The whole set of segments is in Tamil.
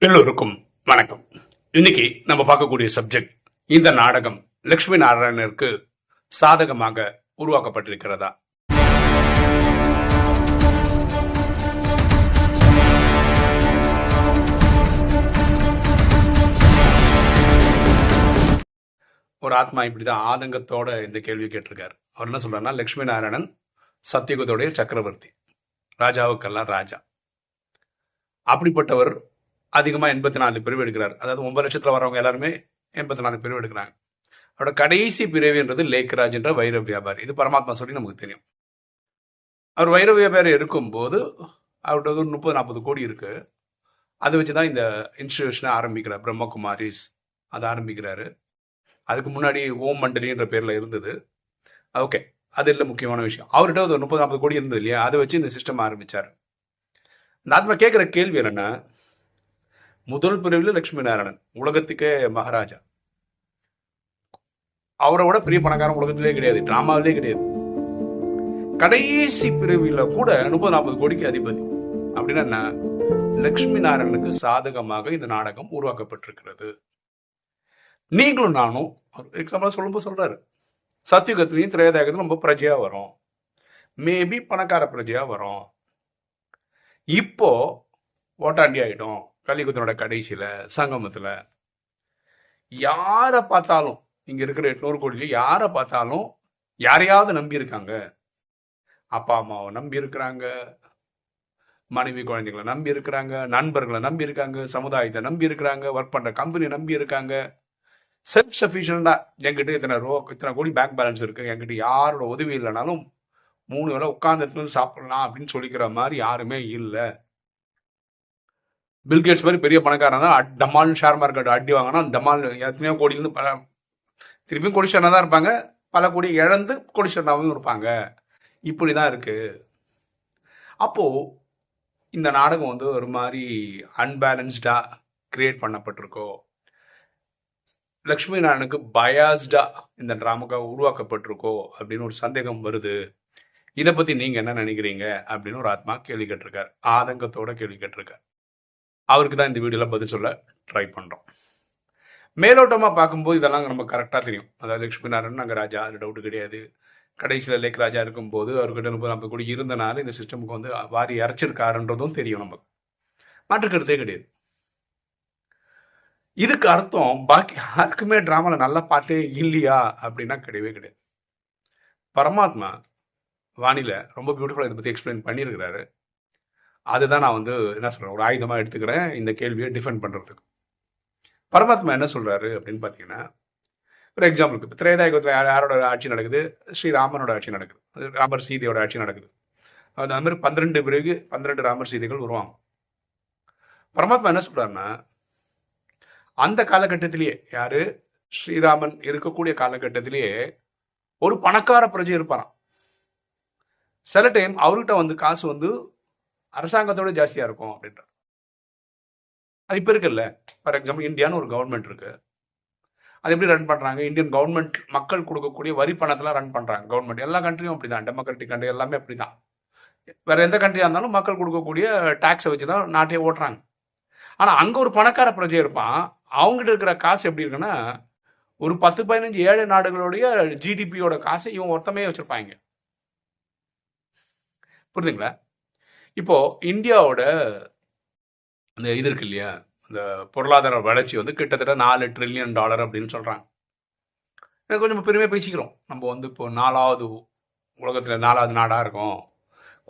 எல்லோருக்கும் வணக்கம். இன்னைக்கு நம்ம பார்க்கக்கூடிய சப்ஜெக்ட் இந்த நாடகம் லட்சுமி நாராயணருக்கு சாதகமாக உருவாக்கப்பட்டிருக்கிறதா? ஒரு ஆத்மா இப்படிதான் ஆதங்கத்தோட இந்த கேள்வி கேட்டிருக்காரு. அவர் என்ன சொல்றாருன்னா லட்சுமி நாராயணன் சத்தியகுதோடைய சக்கரவர்த்தி. ராஜாவுக்கெல்லாம் ராஜா. அப்படிப்பட்டவர் அதிகமாக எண்பத்தி நாலு பிரிவு எடுக்கிறார். அதாவது ஒன்பது லட்சத்தில் வரவங்க எல்லாருமே எண்பத்தி நாலு பிரிவு எடுக்கிறாங்க. அவரோட கடைசி பிரிவுன்றது லேக்ராஜ் என்ற வைர வியாபாரி. இது பரமாத்மா சொல்லி நமக்கு தெரியும். அவர் வைர வியாபாரி இருக்கும்போது அவர்கிட்ட வந்து ஒரு முப்பது நாற்பது கோடி இருக்கு. அதை வச்சுதான் இந்த இன்ஸ்டிடியூஷனை ஆரம்பிக்கிறார். பிரம்மகுமாரிஸ் அதை ஆரம்பிக்கிறாரு. அதுக்கு முன்னாடி ஓம் மண்டலின்ற பேரில் இருந்தது. ஓகே அது இல்லை முக்கியமான விஷயம். அவர்கிட்ட ஒரு முப்பது நாற்பது கோடி இருந்தது இல்லையா? அதை வச்சு இந்த சிஸ்டம் ஆரம்பிச்சார். இந்த ஆத்மா கேட்குற கேள்வி என்னென்னா முதல் பிரிவில் லட்சுமி நாராயணன் உலகத்துக்கே மகாராஜா. அவரை விட பெரிய பணக்காரன் உலகத்திலே கிடையாது டிராமாவிலே கிடையாது. கடைசி பிரிவில கூட முப்பது நாற்பது கோடிக்கு அதிபதி. அப்படின்னா என்ன? லட்சுமி நாராயணனுக்கு சாதகமாக இந்த நாடகம் உருவாக்கப்பட்டிருக்கிறது. நீங்களும் நானும் எக்ஸாம்பிள் சொல்லும்போது சொல்றாரு. சத்தியுகத்திலையும் திரேதாயகத்திலும் ரொம்ப பிரஜையா வரும். மேபி பணக்கார பிரஜையா வரும். இப்போ ஓட்டாண்டி ஆயிடும். கலியுகத்தினோட கடைசியில் சங்கமத்தில் யாரை பார்த்தாலும் இங்கே இருக்கிற எட்நூறு கோடியில யாரை பார்த்தாலும் யாரையாவது நம்பி இருக்காங்க. அப்பா அம்மாவை நம்பி இருக்கிறாங்க. மனைவி குழந்தைங்களை நம்பி இருக்கிறாங்க. நண்பர்களை நம்பி இருக்காங்க. சமுதாயத்தை நம்பி இருக்கிறாங்க. ஒர்க் பண்ணுற கம்பெனி நம்பி இருக்காங்க. செல்ஃப் சஃபிஷியண்டாக என்கிட்ட இத்தனை ரோ இத்தனை கோடி பேங்க் பேலன்ஸ் இருக்கு? என்கிட்ட யாரோட உதவி இல்லைனாலும் மூணு வேளை உட்காந்து இடத்துல இருந்து சாப்பிடலாம் அப்படின்னு சொல்லிக்கிற மாதிரி யாருமே இல்லை. பில்கேட்ஸ் மாதிரி பெரிய பணக்காரன் தான். டமால் ஷேர் மார்க்கெட் அடி வாங்கினா டமால் எத்தனையோ கோடியிலிருந்து பல திருப்பியும் கோடீஸ்வரனா தான் இருப்பாங்க. பல கோடி இழந்து கோடீஸ்வரனாகவும் இருப்பாங்க. இப்படி தான் இருக்கு. அப்போ இந்த நாடகம் வந்து ஒரு மாதிரி அன்பேலன்ஸ்டா கிரியேட் பண்ணப்பட்டிருக்கோ? லக்ஷ்மி நாராயணுக்கு பயாஸ்டா இந்த டிராமாக்காக உருவாக்கப்பட்டிருக்கோ? அப்படின்னு ஒரு சந்தேகம் வருது. இதை பத்தி நீங்க என்ன நினைக்கிறீங்க? அப்படின்னு ஒரு ஆத்மா கேள்வி கேட்டிருக்காரு. ஆதங்கத்தோட கேள்வி கேட்டிருக்காரு. அவருக்கு தான் இந்த வீடியோவில் பதில் சொல்ல ட்ரை பண்ணுறோம் மேலோட்டமாக பார்க்கும்போது இதெல்லாம் நம்ம கரெக்டாக தெரியும். அதாவது லக்ஷ்மி நாராயணன் அங்கே ராஜா அது டவுட்டு கிடையாது. கடைசியில் லேக் ராஜா இருக்கும்போது அவர்கிட்ட நம்ம நம்ம கூட இருந்தனால இந்த சிஸ்டமுக்கு வந்து வாரி இறைச்சிருக்காருன்றதும் தெரியும் நமக்கு. மாற்றுக்கிறதே கிடையாது. இதுக்கு அர்த்தம் பாக்கி யாருக்குமே ட்ராமாவில் நல்ல பாட்டே இல்லையா அப்படின்னா கிடையவே கிடையாது. பரமாத்மா வானில ரொம்ப பியூட்டிஃபுல்லாக இதை பற்றி எக்ஸ்பிளைன் பண்ணியிருக்கிறாரு. அதுதான் நான் வந்து என்ன சொல்கிறேன் ஒரு ஆயுதமாக எடுத்துக்கிறேன் இந்த கேள்வியை டிஃபெண்ட் பண்ணுறதுக்கு பரமாத்மா என்ன சொல்கிறாரு அப்படின்னு பார்த்தீங்கன்னா ஒரு எக்ஸாம்பிளுக்கு இப்போ திரேதாயுகத்தில் யார் யாரோட ஆட்சி நடக்குது? ஸ்ரீராமனோட ஆட்சி நடக்குது. ராமர் சீதையோட ஆட்சி நடக்குது. அது மாதிரி பன்னிரெண்டு பிறகு பன்னிரெண்டு ராமர் சீதைகள் உருவாங்க பரமாத்மா என்ன சொல்கிறாருன்னா அந்த காலகட்டத்திலேயே யாரு? ஸ்ரீராமன் இருக்கக்கூடிய காலகட்டத்திலேயே ஒரு பணக்கார பிரஜை இருப்பாராம். சில டைம் அவர்கிட்ட வந்து காசு வந்து அரசாங்கத்தோட ஜாஸ்தியா இருக்கும் அப்படின்ற அது இப்ப இருக்குல்ல. ஃபார் எக்ஸாம்பிள் இந்தியான்னு ஒரு கவர்மெண்ட் இருக்கு. அது எப்படி ரன் பண்றாங்க? இந்தியன் கவர்மெண்ட் மக்கள் கொடுக்கக்கூடிய வரி பணத்துல ரன் பண்றாங்க. கவர்மெண்ட் எல்லா கண்ட்ரியும் அப்படிதான். டெமோக்ராட்டிக் கண்ட்ரி எல்லாமே அப்படிதான். வேற எந்த கண்ட்ரியா இருந்தாலும் மக்கள் கொடுக்கக்கூடிய டாக்ஸை வச்சு தான் நாட்டையே ஓட்டுறாங்க. ஆனா அங்க ஒரு பணக்கார பிரஜை இருப்பான். அவங்ககிட்ட இருக்கிற காசு எப்படி இருக்குன்னா ஒரு பத்து பதினஞ்சு ஏழு நாடுகளுடைய ஜிடிபியோட காசை இவன் ஒருத்தமே வச்சிருப்பாங்க புரியுதுங்களா? இப்போ இந்தியாவோட இந்த இது இருக்கு இல்லையா? இந்த பொருளாதார வளர்ச்சி வந்து கிட்டத்தட்ட நாலு ட்ரில்லியன் டாலர் அப்படின்னு சொல்றாங்க. எனக்கு கொஞ்சம் பெருமையாக பேசிக்கிறோம். நம்ம வந்து இப்போ நாலாவது உலகத்தில் நாலாவது நாடாக இருக்கோம்.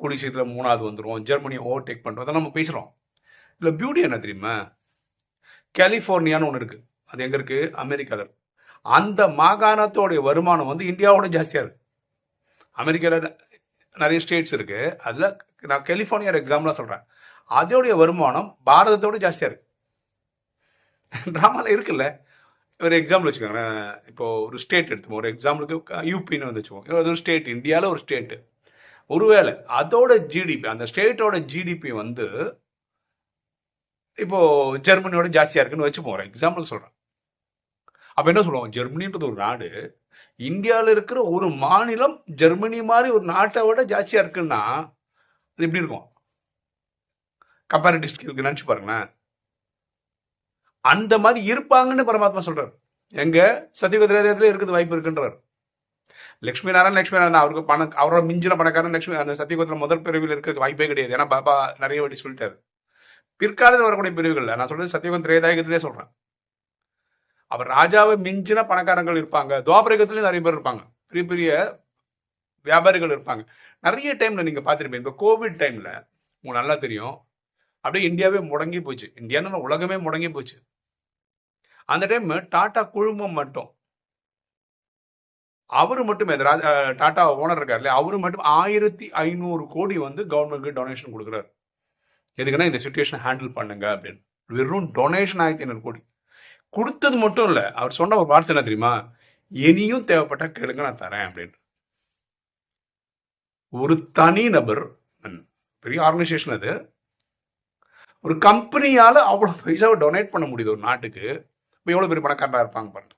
கூடி சீக்கிரத்தில் மூணாவது வந்துடும் ஜெர்மனியை ஓவர்டேக் பண்ணுறோம் அதெல்லாம் நம்ம பேசுகிறோம் இல்லை பியூட்டி என்ன தெரியுமா? கலிஃபோர்னியான்னு ஒன்று இருக்குது அது எங்கே இருக்குது அமெரிக்காவில் இருக்கு. அந்த மாகாணத்தோடைய வருமானம் வந்து இந்தியாவோட ஜாஸ்தியாக இருக்குது அமெரிக்காவில் நிறைய ஸ்டேட்ஸ் இருக்கு. அதில் நான் கலிஃபோர்னியா எக்ஸாம்பிளாக சொல்கிறேன் அதோடைய வருமானம் பாரதத்தோட ஜாஸ்தியாக இருக்கு. ட்ராமாவில் இருக்குல்ல. ஒரு எக்ஸாம்பிள் வச்சுக்கோங்களேன். இப்போ ஒரு ஸ்டேட் எடுத்துப்போம். ஒரு எக்ஸாம்பிளுக்கு யூபின்னு வந்து வச்சுப்போம். அது ஒரு ஸ்டேட் இந்தியாவில் ஒரு ஸ்டேட்டு ஒருவேளை அதோட ஜிடிபி அந்த ஸ்டேட்டோட ஜிடிபி வந்து இப்போ ஜெர்மனியோட ஜாஸ்தியாக இருக்குன்னு வச்சுப்போம். ஒரு எக்ஸாம்பிளுக்கு சொல்கிறேன் அப்போ என்ன சொல்லுவோம்? ஜெர்மனின்றது ஒரு நாடு. இந்தியாவில் இருக்கிற ஒரு மாநிலம் ஜெர்மனி மாதிரி ஒரு நாட்டை விட ஜாஸ்தியா இருக்குன்னா அது எப்படி இருக்கும்? கம்பேரிட்டிவ் ஸ்கில்க்கு நினச்சி பாருங்களேன். அந்த மாதிரி இருப்பாங்கன்னு பரமாத்மா சொல்றாரு. எங்க? சத்தியகுதிரேதத்துல இருக்குது வாய்ப்பு இருக்குன்றார் லட்சுமி நாராயண் லட்சுமி நாராயண் அவருக்கு பணம் அவரோட மிஞ்சின பணக்காரன் லட்சுமி அந்த சத்தியகுதிர முதல் பிரிவில் இருக்கிறது வாய்ப்பே கிடையாது. ஏன்னா பாபா நிறைய வாட்டி சொல்லிட்டாரு. பிற்காலத்தில் வரக்கூடிய பிரிவுகள் நான் சொல்றது சத்தியகுதிர திரேதாயகத்திலே சொல்றேன். அவர் ராஜாவை மிஞ்சின பணக்காரங்கள் இருப்பாங்க. துவாபரகத்திலயும் நிறைய பேர் இருப்பாங்க. பெரிய பெரிய வியாபாரிகள் இருப்பாங்க. நிறைய டைம்ல நீங்க பார்த்துருப்பீங்க. இந்த கோவிட் டைம்ல உங்களுக்கு நல்லா தெரியும். அப்படியே இந்தியாவே முடங்கி போச்சு. இந்தியான்னு உலகமே முடங்கி போச்சு. அந்த டைம் டாடா குழுமம் மட்டும். அவரு மட்டுமே அந்த ராஜா டாடா ஓனர் இருக்கார் இல்லையா? அவரு மட்டும் ஆயிரத்தி ஐநூறு கோடி வந்து கவர்மெண்ட்க்கு டொனேஷன் கொடுக்குறாரு. எதுக்குன்னா இந்த சுச்சுவேஷன் ஹேண்டில் பண்ணுங்க அப்படின்னு. வெறும் டொனேஷன் ஆயிரத்தி ஐநூறு கோடி. கொடுத்தது மட்டும் இல்ல. அவர் சொன்ன ஒரு வார்த்தை என்ன தெரியுமா? இனியும் தேவைப்பட்டா கேளுங்க நான் தரேன் அப்படின்னு ஒரு தனி நபர் பெரிய ஆர்கனைசேஷன் அது. ஒரு கம்பெனியால அவ்வளவு பைசாவை டொனேட் பண்ண முடியுது ஒரு நாட்டுக்கு. இப்போ எவ்வளவு பெரிய பணக்காரனா இருப்பாங்க பாருங்க.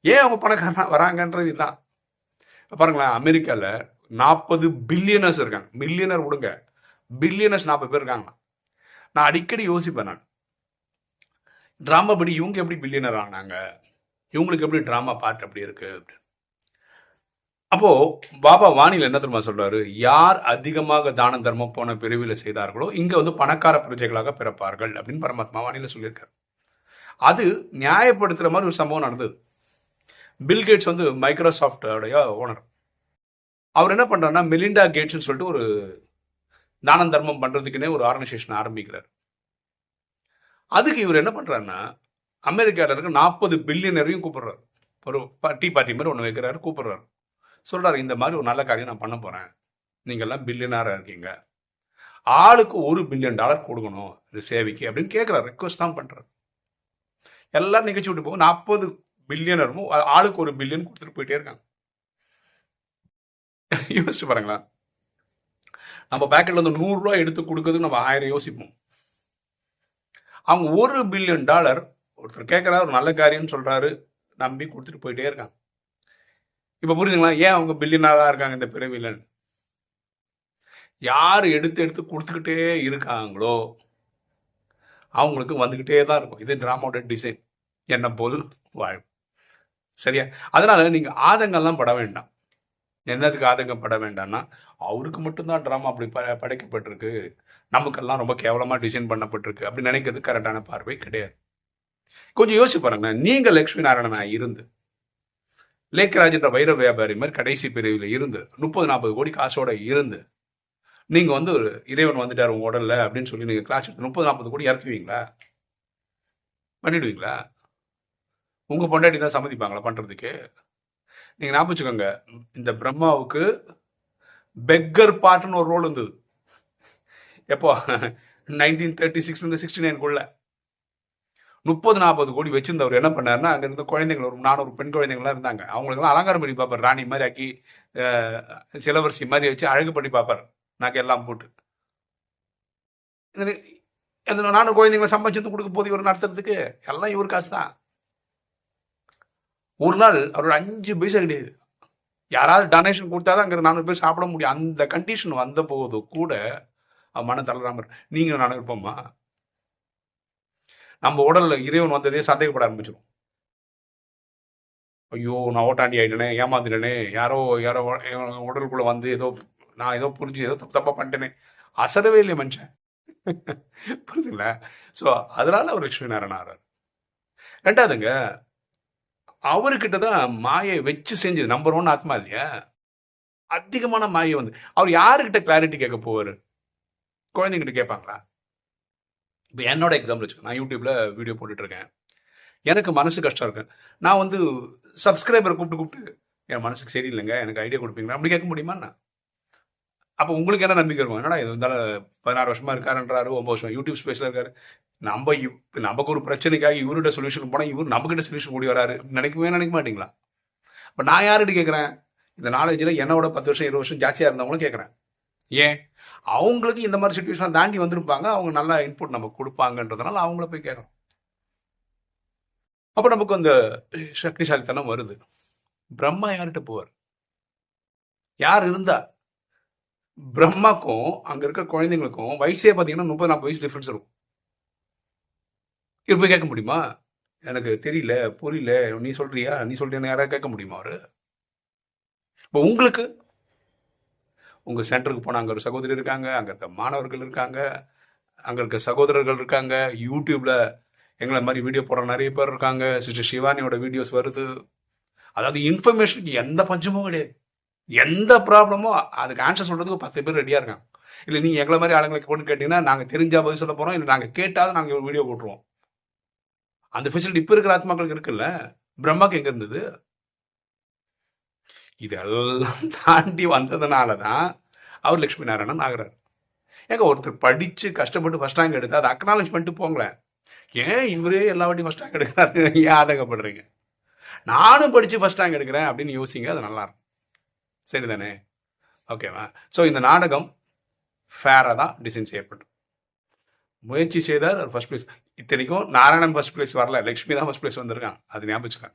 ஏன் அவங்க பணக்காரனா வராங்கன்றது இதுதான். பாருங்களேன் அமெரிக்கால நாற்பது பில்லியனர்ஸ் இருக்காங்க. மில்லியனர் விடுங்க. பில்லியனர்ஸ் நாற்பது பேர் இருக்காங்களா நான் அடிக்கடி யோசிப்பேன் நான். ட்ராமா படி இவங்க எப்படி பில்லியனர் ஆனாங்க? இவங்களுக்கு எப்படி ட்ராமா பார்ட் அப்படி இருக்கு? அப்படின்னு அப்போ பாபா வாணியில் என்ன தெரியுமா சொல்றாரு? யார் அதிகமாக தான தர்மம் போன பிரிவில் செய்தார்களோ இங்க வந்து பணக்கார பிரஜைகளாக பிறப்பார்கள் அப்படின்னு பரமாத்மா வாணியில சொல்லியிருக்காரு. அது நியாயப்படுத்துற மாதிரி ஒரு சம்பவம் நடந்தது. பில் கேட்ஸ் வந்து மைக்ரோசாஃப்டோடைய ஓனர் அவர் என்ன பண்றாருன்னா மெலிண்டா கேட்ஸ்னு சொல்லிட்டு ஒரு தானம் தர்மம் பண்றதுக்குன்னே ஒரு ஆர்கனைசேஷன் ஆரம்பிக்கிறார். அதுக்கு இவர் என்ன பண்ணுறாருன்னா அமெரிக்காவில் இருக்க நாற்பது பில்லியனரையும் கூப்பிடுறாரு. ஒரு டீ பார்ட்டி மாதிரி ஒன்று வைக்கிறாரு கூப்பிடுறாரு. சொல்கிறாரு இந்த மாதிரி ஒரு நல்ல காரியம் நான் பண்ண போகிறேன் நீங்கள்லாம் பில்லியனராக இருக்கீங்க. ஆளுக்கு ஒரு பில்லியன் டாலர் கொடுக்கணும் இது சேவைக்கு அப்படின்னு கேட்குறாரு ரிக்வஸ்ட் தான் பண்ணுறாரு எல்லாரும் நிகழ்ச்சி விட்டு போக நாற்பது பில்லியனரும் ஆளுக்கு ஒரு பில்லியன் கொடுத்துட்டு போயிட்டே இருக்காங்க. யோசிச்சு பாருங்களேன். நம்ம பேக்கெட்ல வந்து நூறுரூவா எடுத்து கொடுக்கறதுக்கு நம்ம ஆயிரம் யோசிப்போம். அவங்க ஒரு பில்லியன் டாலர் ஒருத்தர் கேட்குறாரு ஒரு நல்ல காரியம்னு சொல்கிறாரு நம்பி கொடுத்துட்டு போயிட்டே இருக்காங்க. இப்போ புரிஞ்சுங்களா? ஏன் அவங்க பில்லியனரா இருக்காங்க இந்த பிறவிலன்னு யார் எடுத்து எடுத்து கொடுத்துக்கிட்டே இருக்காங்களோ அவங்களுக்கு வந்துக்கிட்டே தான் இருக்கும். இது ட்ராமாவோட டிசைன் என்ன போல் வாழ். சரியா? அதனால நீங்கள் ஆதங்கம்லாம் பட வேண்டாம். என்னதுக்கு ஆதங்கம் பட வேண்டாம்னா அவருக்கு மட்டும்தான் ட்ராமா அப்படி ப படைக்கப்பட்டிருக்கு. நமக்கெல்லாம் ரொம்ப கேவலமாக டிசைன் பண்ணப்பட்டிருக்கு அப்படி நினைக்கிறது கரெக்டான பார்வை கிடையாது. கொஞ்சம் யோசிச்சு பாருங்க நீங்கள் லக்ஷ்மி நாராயணனா இருந்து லேக்கராஜ் என்ற வைர வியாபாரி மாதிரி கடைசி பிரிவில் இருந்து முப்பது நாற்பது கோடி காசோட இருந்து நீங்கள் வந்து ஒரு இறைவன் வந்துட்டார் உங்க உடல்ல அப்படின்னு சொல்லி நீங்கள் கிளாஸ் எடுத்து முப்பது நாற்பது கோடி இறக்குவீங்களா? பண்ணிடுவீங்களா? உங்கள் பொண்டாட்டி தான் சம்மதிப்பாங்களா பண்ணுறதுக்கு நீங்கள் ஞாபகம் வச்சுக்கோங்க. இந்த பிரம்மாவுக்கு பெக்கர் பாட்டுன்னு ஒரு ரோல் இருந்தது. எப்போ? நைன்டீன் தேர்ட்டி சிக்ஸ் இருந்து சிக்ஸ்டி நைனுக்குள்ள முப்பது நாற்பது கோடி வச்சிருந்தவர் என்ன பண்ணாருன்னா அங்கே இருந்த குழந்தைகள் ஒரு நானூறு பெண் குழந்தைங்களாம் இருந்தாங்க. அவங்களுக்குலாம் அலங்காரம் பண்ணி பார்ப்பார். ராணி மாதிரி ஆக்கி சிலவரிசி மாதிரி வச்சு அழகு பண்ணி பார்ப்பார். நாக்கு எல்லாம் போட்டு. அந்த நானூறு குழந்தைங்களை சம்பாதிச்சு கொடுக்க போது இவர் நடத்துறதுக்கு எல்லாம் இவர் காசு தான் ஒரு நாள் அவரோட அஞ்சு பைசா கிடையாது. யாராவது டொனேஷன் கொடுத்தாதான் அங்கே நானூறு பேர் சாப்பிட முடியும். அந்த கண்டிஷன் வந்த போதும் கூட மன தளராமர் நீங்களும் நீங்க நான் நம்ம உடல்ல இறைவன் வந்ததே சந்தேகப்பட ஆரம்பிச்சிடும் ஐயோ நான் ஓட்டாண்டி ஆயிட்டேனே ஏமாந்துட்டேனே யாரோ யாரோ உடலுக்குள்ள வந்து ஏதோ நான் ஏதோ புரிஞ்சு ஏதோ தப்பு தப்பா பண்ணிட்டேனே. அசரவே இல்லையே மனுஷன். புரியுதுங்களா? சோ அதனால அவர் லட்சுமி நாராயணன் ஆறார். ரெண்டாவதுங்க அவர்கிட்ட தான் மாயை வச்சு செஞ்சது. நம்பர் ஒன் ஆத்மா இல்லையா? அதிகமான மாயை வந்து. அவர் யாருக்கிட்ட கிளாரிட்டி கேட்க போவார்? குழந்தைங்கிட்ட கேட்பாங்களா? இப்போ என்னோட எக்ஸாம்பிள் வச்சுக்கோ நான் யூடியூப்ல வீடியோ போட்டுட்டு இருக்கேன் எனக்கு மனசு கஷ்டம் இருக்கு. நான் வந்து சப்ஸ்கிரைபரை கூப்பிட்டு கூப்பிட்டு என் மனசுக்கு சரியில்லைங்க எனக்கு ஐடியா கொடுப்பீங்களா? அப்படி கேட்க முடியுமா அப்போ உங்களுக்கு என்ன நம்பிக்கை இருக்கும்? என்னடா இது இருந்தாலும் பதினாறு வருஷமா இருக்காருன்றாரு ஒன்பது வருஷம் யூடியூப் ஸ்பேஸ்ல இருக்காரு. நம்ம இவ்- நமக்கு ஒரு பிரச்சனைக்காக இவருடைய சொல்யூஷன் போனால் இவர் நம்மகிட்ட சொல்யூஷன் கூடி வராரு. நினைக்கவே நினைக்க மாட்டீங்களா? இப்போ நான் யார்கிட்ட கேட்குறேன்? இந்த நாலேஜில் என்னோட பத்து வருஷம் இருபது வருஷம் ஜாஸ்தியாக இருந்தவங்களும் கேட்குறேன். ஏன்? அவங்களுக்கு இந்த மாதிரி சுச்சுவேஷனை தாண்டி வந்திருப்பாங்க. அவங்க நல்லா இன்புட் நமக்கு கொடுப்பாங்கன்றதுனால அவங்கள போய் கேட்குறோம். அப்போ நமக்கு அந்த சக்திசாலித்தனம் வருது. பிரம்மா யார்கிட்ட போவார்? யார் இருந்தா? பிரம்மாக்கும் அங்க இருக்க குழந்தைங்களுக்கும் வயசே பாத்தீங்கன்னா முப்பது நாற்பது வயசு டிஃபரன்ஸ் இருக்கும். இப்போ போய் கேட்க முடியுமா? எனக்கு தெரியல புரியல. நீ சொல்றியா? நீ சொல்றியா யாராவது கேட்க முடியுமா அவரு? இப்போ உங்களுக்கு உங்கள் சென்டருக்கு போனால் அங்கே ஒரு சகோதரி இருக்காங்க அங்கே இருக்க மாணவர்கள் இருக்காங்க அங்கே இருக்க சகோதரர்கள் இருக்காங்க. யூடியூப்பில் எங்களை மாதிரி வீடியோ போடுற நிறைய பேர் இருக்காங்க. சிஸ்டர் சிவானியோட வீடியோஸ் வருது. அதாவது இன்ஃபர்மேஷனுக்கு எந்த பஞ்சமும் கிடையாது. எந்த ப்ராப்ளமோ அதுக்கு ஆன்சர் சொல்கிறதுக்கு பத்து பேர் ரெடியாக இருக்காங்க. இல்லை நீங்கள் எங்களை மாதிரி ஆளுங்களுக்கு போட்டு கேட்டிங்கன்னா நாங்கள் தெரிஞ்சா பதில் சொல்ல போகிறோம் இல்லை நாங்கள் கேட்டாவது நாங்கள் வீடியோ போட்டுருவோம். அந்த ஃபெசிலிட்டி இப்போ இருக்கிற ஆத்மாக்களுக்கு இருக்குல்ல? பிரம்மாக்கு எங்கே இருந்தது? இதெல்லாம் தாண்டி வந்ததுனால தான் அவர் லக்ஷ்மி நாராயணன் ஆகிறார். ஏங்க ஒருத்தர் படித்து கஷ்டப்பட்டு ஃபஸ்ட் ரேங்க் எடுத்து அதை அக்னாலேஜ் பண்ணிட்டு போங்களேன். ஏன் இவரே எல்லா வாட்டியும் ஃபர்ஸ்ட் ரேங்க் எடுக்கிறாரு? ஏன் ஆதகப்படுறீங்க நானும் படித்து ஃபஸ்ட் ரேங்க் எடுக்கிறேன் அப்படின்னு யோசிங்க அது நல்லாயிருக்கும் சரி சரிதானே? ஓகேவா ஸோ இந்த நாடகம் ஃபேராக தான் டிசைன் செய்யப்படும் முயற்சி செய்தார் அவர் ஃபர்ஸ்ட் பிளேஸ் இத்தனைக்கும் நாராயணன் ஃபர்ஸ்ட் பிளேஸ் வரல லக்ஷ்மி தான் ஃபர்ஸ்ட் பிளேஸ் வந்திருக்கான். அது ஞாபகம்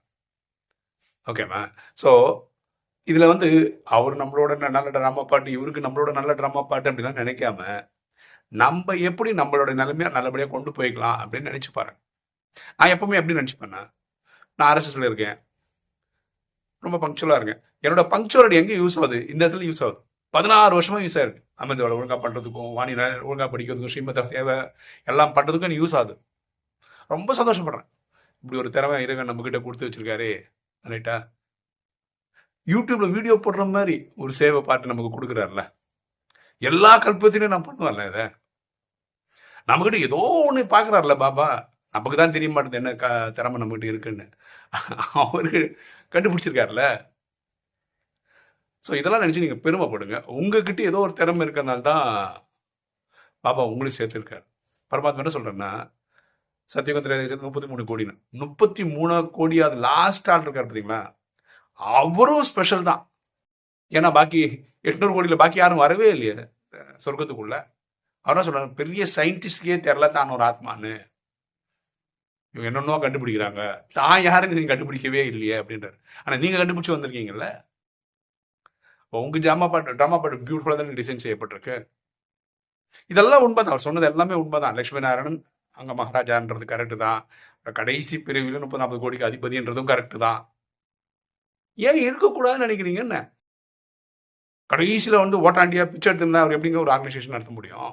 ஓகேவா ஸோ இதில் வந்து அவர் நம்மளோட ந- நல்ல ட்ராமா பாட்டு இவருக்கு நம்மளோட நல்ல ட்ராமா பாட்டு அப்படிலாம் நினைக்காம நம்ம எப்படி நம்மளோட நிலைமையா நல்லபடியாக கொண்டு போய்க்கலாம் அப்படின்னு நினச்சி பாருங்க. நான் எப்பவுமே எப்படி நினச்சிப்பேன்னா நான் ஆர்எஸ்எஸ்ல இருக்கேன். ரொம்ப பங்க்சுவலாக இருக்கேன். என்னோட பங்க்சுவலிட்டி எங்கே யூஸ் ஆகுது? இந்த இடத்துல யூஸ் ஆகுது. பதினாறு வருஷமா யூஸ் ஆயிருக்கு. அமைந்தவளை ஒழுங்காக பண்ணுறதுக்கும் வாணி ஒழுங்கா படிக்கிறதுக்கும் ஸ்ரீமத சேவை எல்லாம் பண்ணுறதுக்கும் எனக்கு யூஸ் ஆகுது. ரொம்ப சந்தோஷப்படுறேன். இப்படி ஒரு திறமை இறைவன் நம்மக்கிட்ட கொடுத்து வச்சிருக்காரு ரைட்டா யூடியூப்ல வீடியோ போடுற மாதிரி ஒரு சேவை பாட்டு நமக்கு கொடுக்குறாருல. எல்லா கல்பத்திலையும் நான் பண்ணுவேன்ல இதை. நம்மகிட்ட ஏதோ ஒன்று பார்க்குறாருல பாபா. நமக்கு தான் தெரிய மாட்டேது என்ன க- திறமை நம்மகிட்ட இருக்குன்னு. அவரு கண்டுபிடிச்சிருக்காருல. ஸோ இதெல்லாம் நினச்சி நீங்கள் பெருமைப்படுங்க. உங்ககிட்ட ஏதோ ஒரு திறமை இருக்கிறதுனால தான் பாபா உங்களையும் சேர்த்துருக்காரு. பரமாத்மா என்ன சொல்கிறேன்னா சத்தியகுந்திர முப்பத்தி மூணு கோடின்னு. முப்பத்தி மூணு கோடி அது லாஸ்ட் ஆள் இருக்கார் பார்த்தீங்களா அவரும் ஸ்பெஷல் தான். ஏன்னா பாக்கி எட்நூறு கோடியில பாக்கி யாரும் வரவே இல்லையே சொர்க்கத்துக்குள்ள. அவரும் சொல்றாங்க பெரிய சயின்டிஸ்ட்கே தெரில தான் ஒரு ஆத்மான்னு. இவங்க என்னென்னோ கண்டுபிடிக்கிறாங்க. தான் யாருன்னு நீங்க கண்டுபிடிக்கவே இல்லையே அப்படின்றாரு. ஆனா நீங்க கண்டுபிடிச்சு வந்திருக்கீங்கல்ல? உங்க ஜாமா பாட்டு ட்ராமா பாட்டு பியூட்டிஃபுல்லாக தான் டிசைன் செய்யப்பட்டிருக்கு. இதெல்லாம் உண்மைதான். அவர் சொன்னது எல்லாமே உண்மைதான். லட்சுமி நாராயணன் அங்க மகாராஜான்றது கரெக்டு தான். கடைசி பிரிவில் முப்பது நாற்பது கோடிக்கு அதிபதின்றதும் கரெக்டு தான். ஏன் இருக்கக்கூடாதுன்னு நினைக்கிறீங்க என்ன? கடைசியில வந்து ஓட்டாண்டியா பிச்சை எடுத்திருந்தா அவர் எப்படிங்க ஒரு ஆர்கனைசேஷன் நடத்த முடியும்?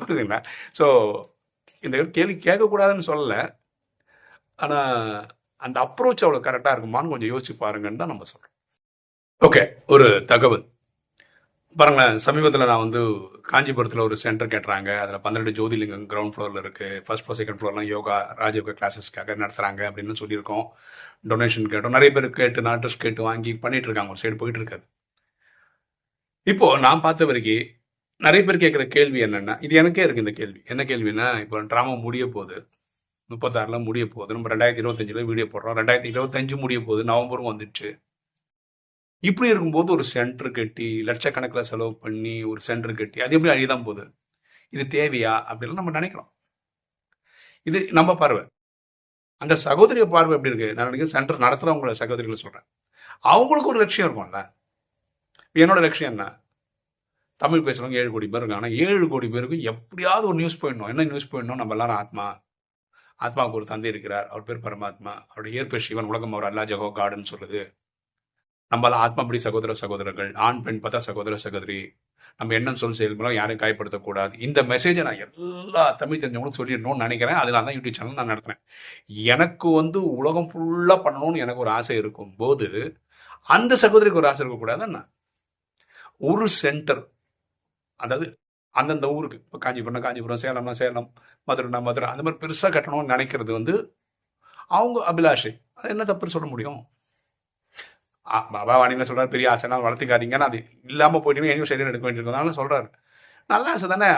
புரியுதுங்களா? ஸோ இந்த கேள்வி கேட்கக்கூடாதுன்னு சொல்லலை. ஆனால் அந்த அப்ரோச் அவ்வளோ கரெக்டாக இருக்குமான்னு கொஞ்சம் யோசிச்சு பாருங்கன்னு தான் நம்ம சொல்கிறோம் ஓகே ஒரு தகவல். பாருங்களேன் சமீபத்தில் நான் வந்து காஞ்சிபுரத்தில் ஒரு சென்டர் கேட்டுறாங்க. அதில் பன்னெண்டு ஜோதிலிங்கம் கிரவுண்ட் ஃப்ளோரில் இருக்குது ஃபர்ஸ்ட் ஃப்ளோர் செகண்ட் ஃப்ளோர்லாம் யோகா ராஜயோகா கிளாஸஸ்க்காக நடத்துகிறாங்க அப்படின்னு சொல்லியிருக்கோம். டொனேஷன் கேட்டோம். நிறைய பேர் கேட்டு நான் அட்ரஸ் கேட்டு வாங்கி பண்ணிட்டு இருக்காங்க. ஒரு சைடு போயிட்டு இருக்காது. இப்போ நான் பார்த்த வரைக்கும் நிறைய பேர் கேட்குற கேள்வி என்னென்னா இது எனக்கே இருக்குது இந்த கேள்வி. என்ன கேள்வின்னா இப்போ ட்ராமா முடிய போகுது. முப்பத்தாறுல முடிய போகுது. நம்ம ரெண்டாயிரத்தி இருபத்தஞ்சில் வீடியோ போடுறோம். ரெண்டாயிரத்தி இருபத்தஞ்சு முடிய போகுது. நவம்பரும் வந்துடுச்சு இப்படி இருக்கும்போது ஒரு சென்டர் கட்டி லட்சக்கணக்கில் செலவு பண்ணி ஒரு சென்டர் கட்டி அது எப்படி அழிதான் போகுது? இது தேவையா? அப்படின்லாம் நம்ம நினைக்கிறோம். இது நம்ம பார்வை. அந்த சகோதரிய பார்வை எப்படி இருக்கு? நான் நினைக்கிறேன் சென்டர் நடத்துறவங்கள சகோதரிகளை சொல்றேன். அவங்களுக்கு ஒரு லட்சியம் இருக்கும்ல. என்னோட லட்சியம் என்ன? தமிழ் பேசுறவங்க ஏழு கோடி பேர் இருக்காங்க. ஆனால் ஏழு கோடி பேருக்கு எப்படியாவது ஒரு நியூஸ் போயிடணும். என்ன நியூஸ் போயிடணும்? நம்ம எல்லாரும் ஆத்மா. ஆத்மாவுக்கு ஒரு தந்தை இருக்கிறார். அவர் பேர் பரமாத்மா. அவருடைய இயற்பெயர் சிவன் உலகம் அவர் அல்லா ஜகோ காடுன்னு சொல்லுது நம்மள ஆத்மபடி சகோதர சகோதரர்கள் ஆண் பெண் பார்த்தா சகோதர சகோதரி நம்ம எண்ணம் சொல் செயல் மூலம் யாரையும் காயப்படுத்தக்கூடாது. இந்த மெசேஜை நான் எல்லா தமிழ் தெரிஞ்சவங்களும் சொல்லிடணும்னு நினைக்கிறேன். அதனால தான் யூடியூப் சேனல் நான் நடத்துறேன். எனக்கு வந்து உலகம் ஃபுல்லா பண்ணணும்னு எனக்கு ஒரு ஆசை இருக்கும் போது அந்த சகோதரிக்கு ஒரு ஆசை இருக்கக்கூடாது என்ன? ஒரு சென்டர் அதாவது அந்தந்த ஊருக்கு இப்போ காஞ்சிபுரம் காஞ்சிபுரம் சேலம்னா சேலம் மதுரைனா மதுரை அந்த மாதிரி பெருசா கட்டணும்னு நினைக்கிறது வந்து அவங்க அபிலாஷை. அது என்ன தப்புன்னு சொல்ல முடியும்? பாபா வாணிங்க சொல்கிறார் பெரிய ஆசைலாம் வளர்த்துக்காதீங்கன்னா அது இல்லாமல் போயிட்டீங்க எங்கேயும் சரியாக எடுக்க வேண்டியிருக்கனால சொல்கிறார் நல்ல ஆசை தானே.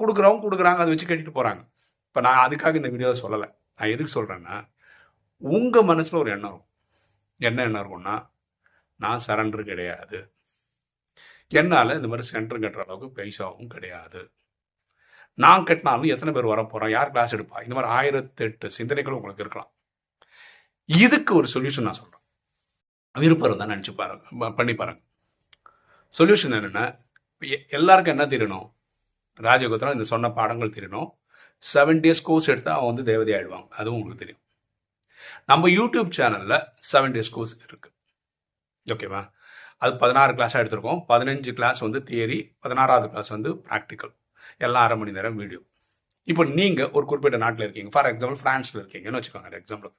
கொடுக்குறவங்க கொடுக்குறாங்க அதை வச்சு கட்டிட்டு போகிறாங்க இப்போ நான் அதுக்காக இந்த வீடியோவில் சொல்லலை. நான் எதுக்கு சொல்கிறேன்னா உங்கள் மனசில் ஒரு எண்ணம் இருக்கும். என்ன எண்ணம் இருக்கும்னா நான் சரண்டர் கிடையாது. என்னால் இந்த மாதிரி சென்டர் கட்டுற அளவுக்கு பைசாவும் கிடையாது. நான் கட்டினாலும் எத்தனை பேர் வர போறோம் யார் கிளாஸ் எடுப்பா? இந்த மாதிரி ஆயிரத்தெட்டு சிந்தனைகளும் சிந்தனைகள் உங்களுக்கு இருக்கலாம். இதுக்கு ஒரு சொல்யூஷன் நான் சொல்கிறேன் விருப்பம் தான் நினச்சி பாருங்க. பண்ணி பாருங்க. சொல்யூஷன் என்னென்னா எ- எல்லாருக்கும் என்ன தெரியணும்? ராஜகோத்திரம் இந்த சொன்ன பாடங்கள் தெரியணும். செவன் டேஸ் கோர்ஸ் எடுத்தால் அவன் வந்து தேவதை ஆயிடுவாங்க அதுவும் உங்களுக்கு தெரியும். நம்ம யூடியூப் சேனலில் செவன் டேஸ் கோர்ஸ் இருக்கு. ஓகேவா அது பதினாறு கிளாஸாக எடுத்திருக்கோம். பதினஞ்சு கிளாஸ் வந்து தியரி பதினாறாவது கிளாஸ் வந்து ப்ராக்டிக்கல் எல்லாம் அரை மணி நேரம் வீடியோ இப்போ நீங்கள் ஒரு குறிப்பிட்ட நாட்டில் இருக்கீங்க. ஃபார் எக்ஸாம்பிள் ஃப்ரான்ஸில் இருக்கீங்கன்னு வச்சுக்கோங்க எக்ஸாம்பிள்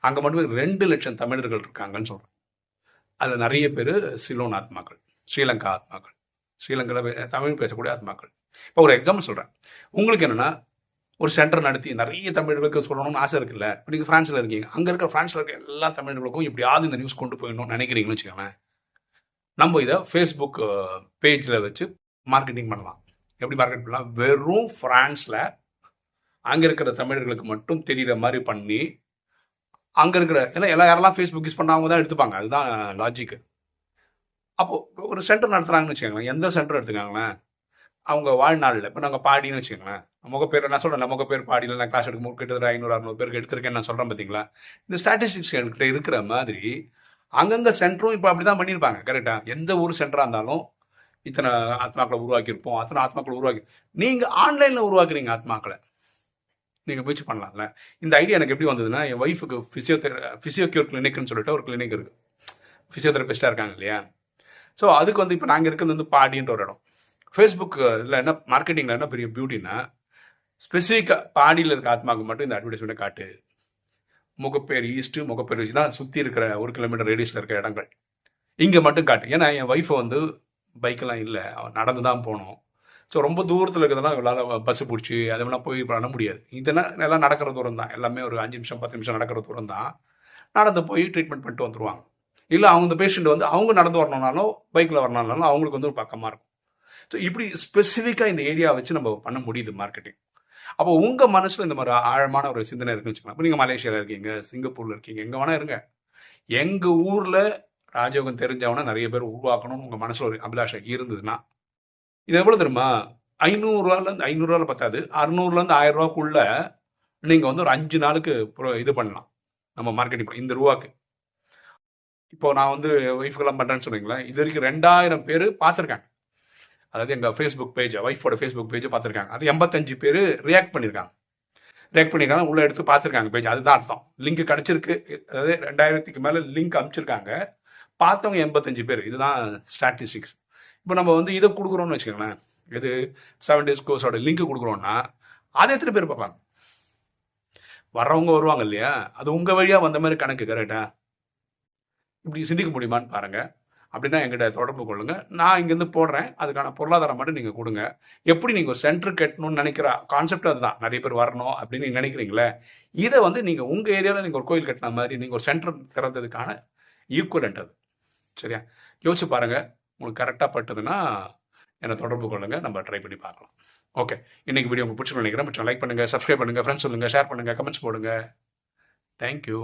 அங்கே மட்டுமே ரெண்டு லட்சம் தமிழர்கள் இருக்காங்கன்னு சொல்கிறோம் அதில் நிறைய பேர் சிலோன் ஆத்மாக்கள் ஸ்ரீலங்கா ஆத்மாக்கள் ஸ்ரீலங்காவில் தமிழ் பேசக்கூடிய ஆத்மாக்கள். இப்போ ஒரு எக்ஸாம்பிள் சொல்கிறேன் உங்களுக்கு என்னென்னா ஒரு சென்டர் நடத்தி நிறைய தமிழர்களுக்கு சொல்லணும்னு ஆசை இருக்குல்ல? இப்போ நீங்கள் ஃப்ரான்ஸில் இருக்கீங்க. அங்கே இருக்கிற ஃப்ரான்ஸில் இருக்க எல்லா தமிழர்களுக்கும் எப்படியாவது இந்த நியூஸ் கொண்டு போயிடணும்னு நினைக்கிறீங்கன்னு வச்சுக்கோங்களேன். நம்ம இதை ஃபேஸ்புக் பேஜில் வச்சு மார்க்கெட்டிங் பண்ணலாம். எப்படி மார்க்கெட் பண்ணலாம்? வெறும் ஃப்ரான்ஸில் அங்கே இருக்கிற தமிழர்களுக்கு மட்டும் தெரிகிற மாதிரி பண்ணி அங்கே இருக்கிற ஏன்னா எல்லா யாரெல்லாம் ஃபேஸ்புக் யூஸ் பண்ணாங்க தான் எடுத்துப்பாங்க. அதுதான் லாஜிக்கு அப்போது ஒரு சென்டர் நடத்துகிறாங்கன்னு வச்சுக்கோங்களேன். எந்த சென்டர் எடுத்துக்காங்களேன்? அவங்க வாழ்நாளில். இப்போ நாங்கள் பாடின்னு வச்சுக்கோங்களேன். முகப்பேர் நான் சொல்கிறேன் நமக்கு பேர் பாடியில் நான் கிளாஸ் எடுக்கும்போது கிட்டத்தட்ட ஐநூறு அறுநூறு பேருக்கு எடுத்திருக்கேன்னு நான் சொல்கிறேன் பார்த்தீங்களா இந்த ஸ்டாட்டிஸ்டிக்ஸ் என்கிட்ட இருக்கிற மாதிரி அங்கங்கே சென்டரும் இப்போ அப்படி தான் பண்ணியிருப்பாங்க கரெக்டாக எந்த ஊர் சென்டராக இருந்தாலும் இத்தனை ஆத்மாக்களை உருவாக்கியிருப்போம் அத்தனை ஆத்மாக்களை உருவாக்கி நீங்கள் ஆன்லைனில் உருவாக்குறீங்க ஆத்மாக்களை. நீங்கள் முயற்சி பண்ணலாம்ல. இந்த ஐடியா எனக்கு எப்படி வந்ததுன்னா என் ஒய்ஃபுக்கு ஃபிசியோதெர ஃபிசியோக்யூர் கிளினிக்னு சொல்லிட்டு ஒரு கிளினிக் இருக்குது ஃபிசியோதெரபிஸ்டாக இருக்காங்க இல்லையா? ஸோ அதுக்கு வந்து இப்போ நாங்கள் இருக்கிறது வந்து பாடின்ற ஒரு இடம். ஃபேஸ்புக் இதில் என்ன மார்க்கெட்டிங்கில் என்ன பெரிய பியூட்டின்னா ஸ்பெசிஃபிக்காக பாடியில் இருக்க ஆத்மாவுக்கு மட்டும் இந்த அட்வர்டைஸ்மெண்ட்டை காட்டு. முகப்பேர் ஈஸ்ட்டு முகப்பேர் வச்சு தான் சுற்றி இருக்கிற ஒரு கிலோமீட்டர் ரேடியஸில் இருக்கிற இடங்கள். இங்கே மட்டும் காட்டு. ஏன்னா என் ஒய்ஃபை வந்து பைக்கெல்லாம் இல்லை. அவன் நடந்து தான் போகணும். ஸோ ரொம்ப தூரத்தில் இருக்கிறதெல்லாம் இவளால் பஸ்ஸு பிடிச்சி அதெல்லாம் போய் பண்ண முடியாது. இதெல்லாம் எல்லாம் நடக்கிற தூரம் தான். எல்லாமே ஒரு அஞ்சு நிமிஷம் பத்து நிமிஷம் நடக்கிற தூரம் தான். நடந்து போய் ட்ரீட்மெண்ட் பண்ணிட்டு வந்துடுவாங்க இல்லை அவங்க பேஷண்ட் வந்து அவங்க நடந்து வரணும்னாலும் பைக்கில் வரணும்னாலும் அவங்களுக்கு வந்து ஒரு பக்கமாக இருக்கும். ஸோ இப்படி ஸ்பெசிஃபிக்காக இந்த ஏரியா வச்சு நம்ம பண்ண முடியுது மார்க்கெட்டிங் அப்போ உங்கள் மனசில் இந்த மாதிரி ஆழமான ஒரு சிந்தனை இருக்குன்னு வச்சுக்கலாம் இப்போ நீங்கள் மலேசியாவில் இருக்கீங்க சிங்கப்பூரில் இருக்கீங்க எங்கே வேணால் இருங்க. எங்கள் ஊரில் ராஜயோகம் தெரிஞ்சவனா நிறைய பேர் உருவாக்கணும்னு உங்கள் மனசில் ஒரு அபிலாஷம் இருந்ததுன்னா இது எவ்வளோ தெரியுமா? ஐநூறுரூவாலேருந்து ஐநூறுரூவாவில் பத்தாது. அறுநூறுலேருந்து ஆயிரம் ரூபாக்குள்ள நீங்கள் வந்து ஒரு அஞ்சு நாளுக்கு இது பண்ணலாம். நம்ம மார்க்கெட்டிங் இந்த ரூபாக்கு இப்போ நான் வந்து ஒய்ஃபுக்கெல்லாம் பண்ணுறேன்னு சொன்னீங்களா இது வரைக்கும் ரெண்டாயிரம் பேர் பார்த்துருக்காங்க. அதாவது எங்கள் ஃபேஸ்புக் பேஜ் ஒய்ஃபோட ஃபேஸ்புக் பேஜை பார்த்துருக்காங்க. அது எண்பத்தஞ்சு பேர் ரியாக்ட் பண்ணியிருக்காங்க ரியாக்ட் பண்ணியிருக்காங்க உள்ளே எடுத்து பார்த்துருக்காங்க பேஜ் அதுதான் அர்த்தம். லிங்க் கிடச்சிருக்கு. அதாவது ரெண்டாயிரத்துக்கு மேலே லிங்க் அனுப்பிச்சிருக்காங்க. பார்த்தவங்க எண்பத்தஞ்சு பேர். இதுதான் ஸ்டாட்டிஸ்டிக்ஸ் இப்போ நம்ம வந்து இதை கொடுக்குறோம்னு வச்சுக்கோங்களேன். இது செவன் டேஸ் கோர்ஸோட லிங்க் கொடுக்குறோம்னா அதை எத்தனை பேர் பார்ப்பாங்க? வர்றவங்க வருவாங்க இல்லையா? அது உங்கள் வழியாக வந்த மாதிரி கணக்கு கரெக்டா இப்படி சிந்திக்க முடியுமான்னு பாருங்கள் அப்படின்னா எங்கிட்ட தொடர்பு கொள்ளுங்க. நான் இங்கேருந்து போடுறேன். அதுக்கான பொருளாதாரம் மட்டும் நீங்கள் கொடுங்க. எப்படி நீங்கள் ஒரு சென்டர் கட்டணும்னு நினைக்கிற கான்செப்ட் அதுதான். நிறைய பேர் வரணும் அப்படின்னு நீங்கள் நினைக்கிறீங்களே? இதை வந்து நீங்கள் உங்கள் ஏரியாவில் நீங்கள் ஒரு கோயில் கட்டின மாதிரி நீங்கள் ஒரு சென்டர் திறந்ததுக்கான ஈக்குவலண்ட் அது. சரியா? யோசிச்சு பாருங்கள் உங்களுக்கு கரெக்டாக பட்டதுன்னா என்னை தொடர்பு கொள்ளுங்க. நம்ம ட்ரை பண்ணி பார்க்கலாம். ஓகே இன்னைக்கு வீடியோ உங்களுக்கு பிடிச்சி நினைக்கிறேன். மட்டும் லைக் பண்ணுங்கள் சப்ஸ்கிரைப் பண்ணுங்கள் ஃப்ரெண்ட்ஸ் சொல்லுங்கள் ஷேர் பண்ணுங்கள் கமெண்ட்ஸ் போடுங்க. தேங்க்யூ